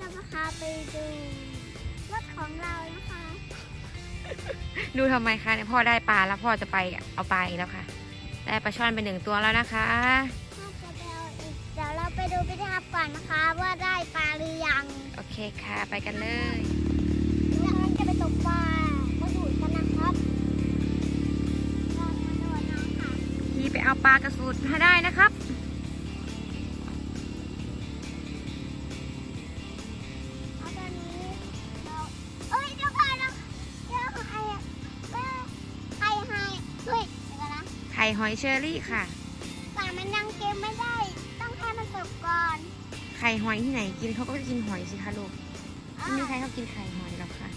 จะพาไปดูรถของเรานะคะ ดูทำไมคะเนี่ยพ่อได้ปลาแล้วพ่อจะไปเอาปลาอีกแล้วค่ะ ได้ปลาช่อนไปหนึ่งตัวแล้วนะคะถ้าจะไปเอาอีกเดี๋ยวเราไปดูพิธีกรรมก่อนนะคะ ว่าได้ปลาหรือยัง โอเคค่ะ ไปกันเลยเรากำลังจะไปตกปลามาดูกันนะครับเรามาดูน้องค่ะพี่ไปเอาปลากระสุนให้ได้นะครับ ข่หอยเชอรี่ค่ะปลามันยังเกมไม่ได้ ต้องให้มันสุกก่อน ไข่หอยที่ไหนกินเขาก็จะกินหอยสิคะลูกไม่มีใครเขากินไข่หอยหรอกค่ะ